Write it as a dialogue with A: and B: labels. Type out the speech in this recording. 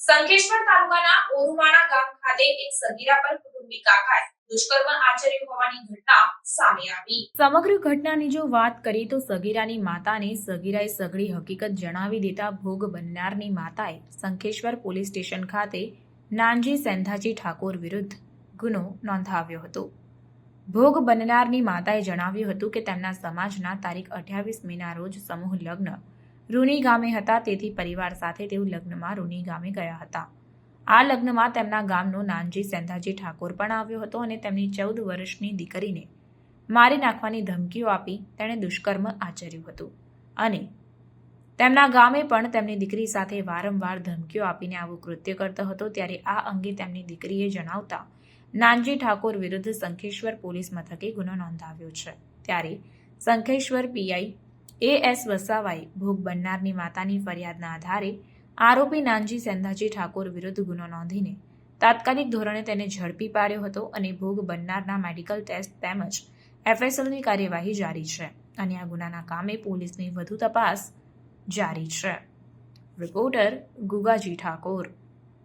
A: સંકેશ્વર તાલુકાના ઓરુવાણા ગામ ખાતે એક સગીરા પર કુટુંબી કાકાએ
B: સમગ્ર ઘટનાની જો વાત કરીએ તો સગીરાની માતાને સગીરાએ સઘળી હકીકત જણાવી દેતા ભોગ બનનારની માતાએ સંખેશ્વર પોલીસ સ્ટેશન ખાતે નાનજી સેંધાજી ઠાકોર વિરુદ્ધ ગુનો નોંધાવ્યો હતો. ભોગ બનનારની માતાએ જણાવ્યું હતું કે તેમના સમાજના તારીખ અઠ્યાવીસ મેના રોજ સમૂહ લગ્ન રૂની ગામે હતા, તેથી પરિવાર સાથે તેઓ લગ્નમાં રૂની ગામે ગયા હતા. આ લગ્નમાં તેમના ગામનો નાનજી સેંધાજી ઠાકોર પણ આવ્યો હતો અને તેમની ચૌદ વર્ષની દીકરીને મારી નાખવાની ધમકીઓ આપી તેણે દુષ્કર્મ આચર્યું હતું. અને તેમના ગામે પણ તેમની દીકરી સાથે વારંવાર ધમકીઓ આપીને આવું કૃત્ય કરતો હતો, ત્યારે આ અંગે તેમની દીકરીએ જણાવતા નાનજી ઠાકોર વિરુદ્ધ સંખેશ્વર પોલીસ મથકે ગુનો નોંધાવ્યો છે. ત્યારે સંખેશ્વર પીઆઈ એ એસ વસાવાએ ભોગ બનનારની માતાની ફરિયાદના આધારે આરોપી નાનજી સેંધાજી ઠાકોર વિરુદ્ધ ગુનો નોંધીને તાત્કાલિક ધોરણે તેને ઝડપી પાડ્યો હતો અને ભોગ બનનારના મેડિકલ ટેસ્ટ તેમજ એફએસએલની કાર્યવાહી જારી છે. અને આ ગુનાના કામે પોલીસની વધુ તપાસ જારી છે. રિપોર્ટર ગુગાજી ઠાકોર.